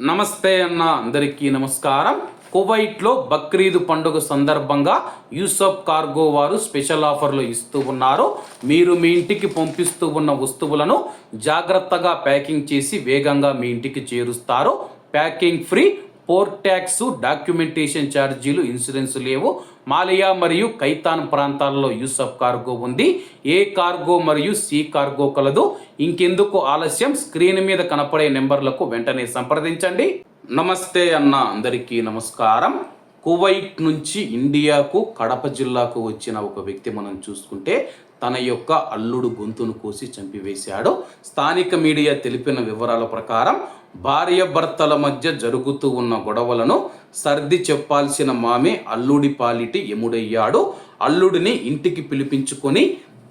నమస్తే అన్న అందరికీ నమస్కారం. కువైట్లో బక్రీద్ పండుగ సందర్భంగా యూసఫ్ కార్గో వారు స్పెషల్ ఆఫర్లు ఇస్తూ ఉన్నారు. మీరు మీ ఇంటికి పంపిస్తూ ఉన్న వస్తువులను జాగ్రత్తగా ప్యాకింగ్ చేసి వేగంగా మీ ఇంటికి చేరుస్తారు. Packing free port tax documentation ఛార్జీలు ఇన్సూరెన్స్ లేవు. మాలియా మరియు కైతాన్ ప్రాంతాల్లో యూసఫ్ కార్గో ఉంది. ఏ కార్గో మరియు సి కార్గో కలదు. ఇంకెందుకు ఆలస్యం? స్క్రీన్ మీద కనపడే నెంబర్లకు వెంటనే సంప్రదించండి. నమస్తే అన్న అందరికీ నమస్కారం. కువైట్ నుంచి ఇండియాకు కడప జిల్లాకు వచ్చిన ఒక వ్యక్తి మనం చూసుకుంటే తన యొక్క అల్లుడు గొంతును కోసి చంపివేశాడు. స్థానిక మీడియా తెలిపిన వివరాల ప్రకారం భార్య భర్తల మధ్య జరుగుతూ ఉన్న గొడవలను సర్ది చెప్పాల్సిన మామే అల్లుడి పాలిటి ఎముడయ్యాడు అల్లుడిని ఇంటికి పిలిపించుకొని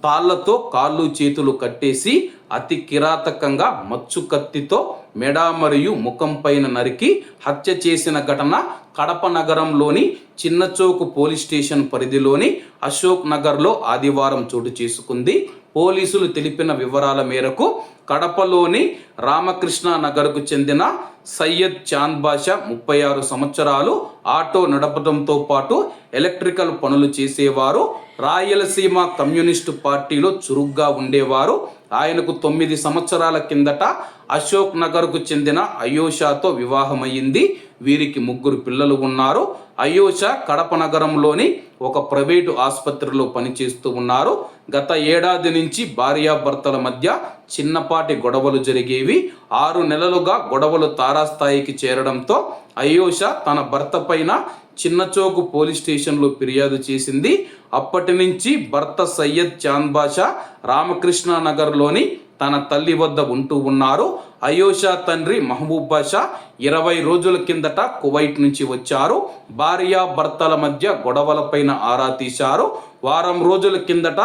తాళ్ళతో కాళ్ళు చేతులు కట్టేసి అతి కిరాతకంగా మచ్చు కత్తితో మెడ మరియు ముఖం పైన నరికి హత్య చేసిన ఘటన కడప నగరంలోని చిన్నచోకు పోలీస్ స్టేషన్ పరిధిలోని అశోక్ నగర్లో ఆదివారం చోటు చేసుకుంది. పోలీసులు తెలిపిన వివరాల మేరకు కడపలోని రామకృష్ణ నగర్కు చెందిన సయ్యద్ చాంద్ బాషా ముప్పై ఆరు సంవత్సరాలు ఆటో నడపడంతో పాటు ఎలక్ట్రికల్ పనులు చేసేవారు. రాయలసీమ కమ్యూనిస్టు పార్టీలో చురుగ్గా ఉండేవారు. ఆయనకు తొమ్మిది సంవత్సరాల కిందట అశోక్ నగర్కు చెందిన అయోషాతో వివాహమైంది. వీరికి ముగ్గురు పిల్లలు ఉన్నారు. అయోష కడప నగరంలోని ఒక ప్రైవేటు ఆసుపత్రిలో పనిచేస్తూ ఉన్నారు. గత ఏడాది నుంచి భార్యాభర్తల మధ్య చిన్నపాటి గొడవలు జరిగేవి. ఆరు నెలలుగా గొడవలు తారాస్థాయికి చేరడంతో అయోష తన భర్త పైన చిన్నచోకు పోలీస్ స్టేషన్లో ఫిర్యాదు చేసింది. అప్పటి నుంచి భర్త సయ్యద్ చాంద్ బాషా రామకృష్ణ నగర్లోని తన తల్లి వద్ద ఉంటూ ఉన్నారు. అయోషా తండ్రి మహబూబ్ బాషా ఇరవై రోజుల కిందట కువైట్ నుంచి వచ్చారు. భార్య భర్తల మధ్య గొడవలపైన ఆరా తీశారు. వారం రోజుల కిందట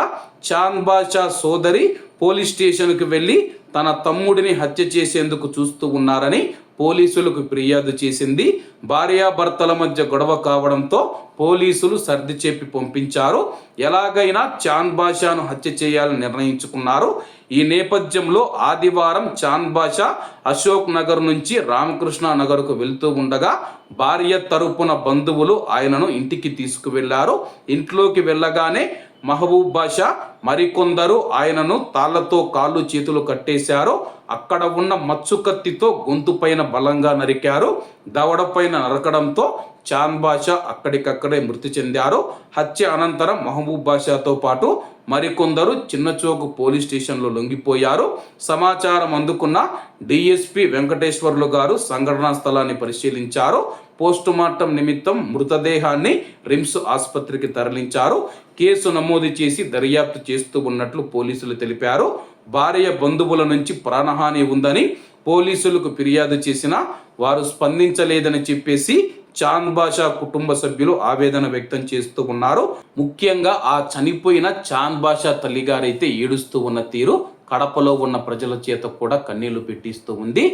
చాన్బాషా బాషా సోదరి పోలీస్ స్టేషన్కి వెళ్ళి తన తమ్ముడిని హత్య చేసేందుకు చూస్తూ ఉన్నారని పోలీసులకు ఫిర్యాదు చేసింది. భార్యాభర్తల మధ్య గొడవ కావడంతో పోలీసులు సర్ది చెప్పి పంపించారు. ఎలాగైనా చాన్ బాషాను హత్య చేయాలని నిర్ణయించుకున్నారు. ఈ నేపథ్యంలో ఆదివారం చాన్ బాషా అశోక్ నగర్ నుంచి రామకృష్ణ నగర్కు వెళ్తూ ఉండగా భార్య తరపున బంధువులు ఆయనను ఇంటికి తీసుకువెళ్ళారు. ఇంట్లోకి వెళ్ళగానే మహబూబ్ బాషా మరికొందరు ఆయనను తాళ్ళతో కాళ్ళు చేతులు కట్టేశారు. అక్కడ ఉన్న మచ్చు కత్తితో గొంతు పైన బలంగా నరికారు. దవడ పైన నరకడంతో చాంద్ బాషా అక్కడికక్కడే మృతి చెందారు. హత్య అనంతరం మహబూబ్ బాషాతో పాటు మరికొందరు చిన్నచోకు పోలీస్ స్టేషన్లో లొంగిపోయారు. సమాచారం అందుకున్న డిఎస్పి వెంకటేశ్వర్లు గారు సంఘటనా స్థలాన్ని పరిశీలించారు. పోస్టుమార్టం నిమిత్తం మృతదేహాన్ని రిమ్స్ ఆసుపత్రికి తరలించారు. కేసు నమోదు చేసి దర్యాప్తు చేస్తూ ఉన్నట్లు పోలీసులు తెలిపారు. భార్య బంధువుల నుంచి ప్రాణహాని ఉందని పోలీసులకు ఫిర్యాదు చేసినా వారు స్పందించలేదని చెప్పేసి చాంద్ బాషా కుటుంబ సభ్యులు ఆవేదన వ్యక్తం చేస్తూ ఉన్నారు. ముఖ్యంగా ఆ చనిపోయిన చాంద్ బాషా తల్లిగారైతే ఏడుస్తూ ఉన్న తీరు కడపలో ఉన్న ప్రజల చేత కూడా కన్నీళ్ళు పెట్టిస్తూ ఉంది.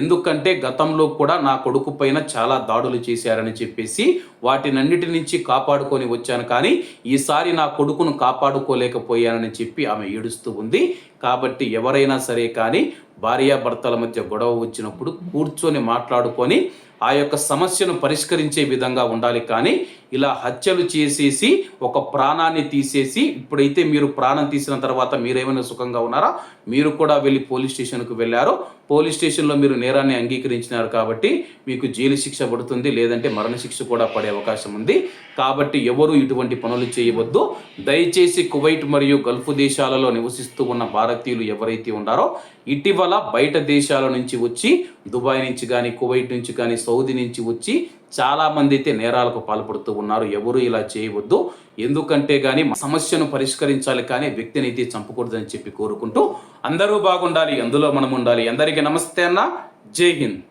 ఎందుకంటే గతంలో కూడా నా కొడుకు పైన చాలా దాడులు చేశారని చెప్పేసి వాటినన్నిటి నుంచి కాపాడుకొని వచ్చాను. కానీ ఈసారి నా కొడుకును కాపాడుకోలేకపోయానని చెప్పి ఆమె ఏడుస్తూ ఉంది. కాబట్టి ఎవరైనా సరే కానీ భార్యాభర్తల మధ్య గొడవ వచ్చినప్పుడు కూర్చొని మాట్లాడుకొని ఆ యొక్క సమస్యను పరిష్కరించే విధంగా ఉండాలి. కానీ ఇలా హత్యలు చేసేసి ఒక ప్రాణాన్ని తీసేసి ఇప్పుడైతే మీరు ప్రాణం తీసిన తర్వాత మీరేమైనా సుఖంగా ఉన్నారా? మీరు కూడా వెళ్ళి పోలీస్ స్టేషన్కు వెళ్ళారు. పోలీస్ స్టేషన్లో మీరు నేరాన్ని అంగీకరించినారు కాబట్టి మీకు జైలు శిక్ష పడుతుంది లేదంటే మరణశిక్ష కూడా పడే అవకాశం ఉంది. కాబట్టి ఎవరు ఇటువంటి పనులు చేయవద్దు. దయచేసి కువైట్ మరియు గల్ఫ్ దేశాలలో నివసిస్తూ ఉన్న భారతీయులు ఎవరైతే ఉన్నారో ఇటీవల బయట దేశాల నుంచి వచ్చి దుబాయ్ నుంచి కానీ కువైట్ నుంచి కానీ సౌదీ నుంచి వచ్చి చాలా మంది అయితే నేరాలకు పాల్పడుతూ ఉన్నారు. ఎవరు ఇలా చేయవద్దు. ఎందుకంటే కానీ సమస్యను పరిష్కరించాలి కానీ వ్యక్తిని అయితే చంపకూడదని చెప్పి కోరుకుంటూ అందరూ బాగుండాలి అందులో మనం ఉండాలి అందరికీ నమస్తే అన్న. జై హింద్.